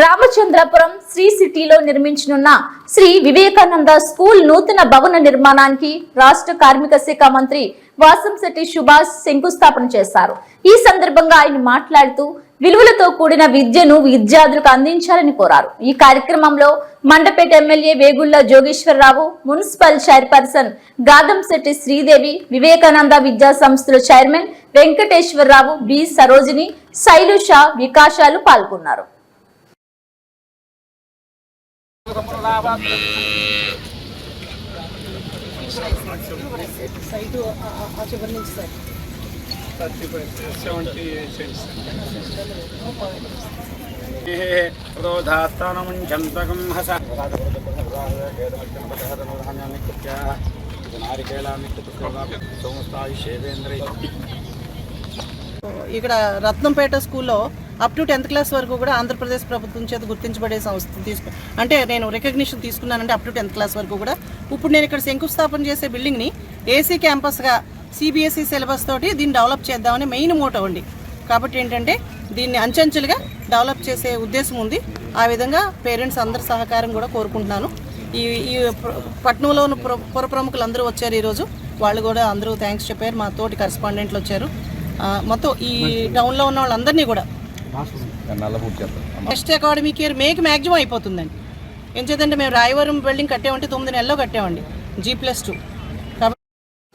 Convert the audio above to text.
రామచంద్రపురం శ్రీ సిటీలో నిర్మించనున్న శ్రీ వివేకానంద స్కూల్ నూతన భవన నిర్మాణానికి రాష్ట్ర కార్మిక శాఖ మంత్రి వాసంశెట్టి సుభాష్ శంకుస్థాపన చేశారు. ఈ సందర్భంగా ఆయన మాట్లాడుతూ విలువలతో కూడిన విద్యను విద్యార్థులకు అందించాలని కోరారు. ఈ కార్యక్రమంలో Mandapeta MLA Vegulla Jogeswararao municipal chairperson Gadamsetti Sridevi Vivekananda విద్యా సంస్థల చైర్మన్ వెంకటేశ్వరరావు బి సరోజిని శైలుష వికాసాలు పాల్గొన్నారు. సైటు ఆ- ఆ చివరి నుంచి సార్ రోధాస్థానముంచంతకం హస ఇక్కడ రత్నంపేట స్కూల్లో అప్ టు టెన్త్ క్లాస్ వరకు కూడా ఆంధ్రప్రదేశ్ ప్రభుత్వం చేత గుర్తించబడే సంస్థ తీసుకు అంటే నేను రికగ్నిషన్ తీసుకున్నానంటే అప్ టు టెన్త్ క్లాస్ వరకు కూడా. ఇప్పుడు నేను ఇక్కడ శంకుస్థాపన చేసే బిల్డింగ్ని ఏసీ క్యాంపస్గా సిబిఎస్ఈ సిలబస్ తోటి దీన్ని డెవలప్ చేద్దామని మెయిన్ మోటో అండి. కాబట్టి ఏంటంటే దీన్ని అంచెంచులుగా డెవలప్ చేసే ఉద్దేశం ఉంది. ఆ విధంగా పేరెంట్స్ అందరి సహకారం కూడా కోరుకుంటున్నాను. ఈ ఈ ప్ర- పట్నంలోని పుర పుర ప్రముఖులు అందరూ వచ్చారు ఈరోజు. వాళ్ళు కూడా అందరూ థ్యాంక్స్ చెప్పారు. మా తోటి కరెస్పాండెంట్లు వచ్చారు. మొత్తం ఈ టౌన్లో ఉన్న వాళ్ళందరినీ కూడా నెక్స్ట్ అకాడమిక్ ఇయర్ మేకి మ్యాక్సిమం అయిపోతుందండి. ఏం చేద్దంటే మేము రాయవరం బిల్డింగ్ కట్టామంటే తొమ్మిది నెలల్లో కట్టామండి జీ ప్లస్ టూ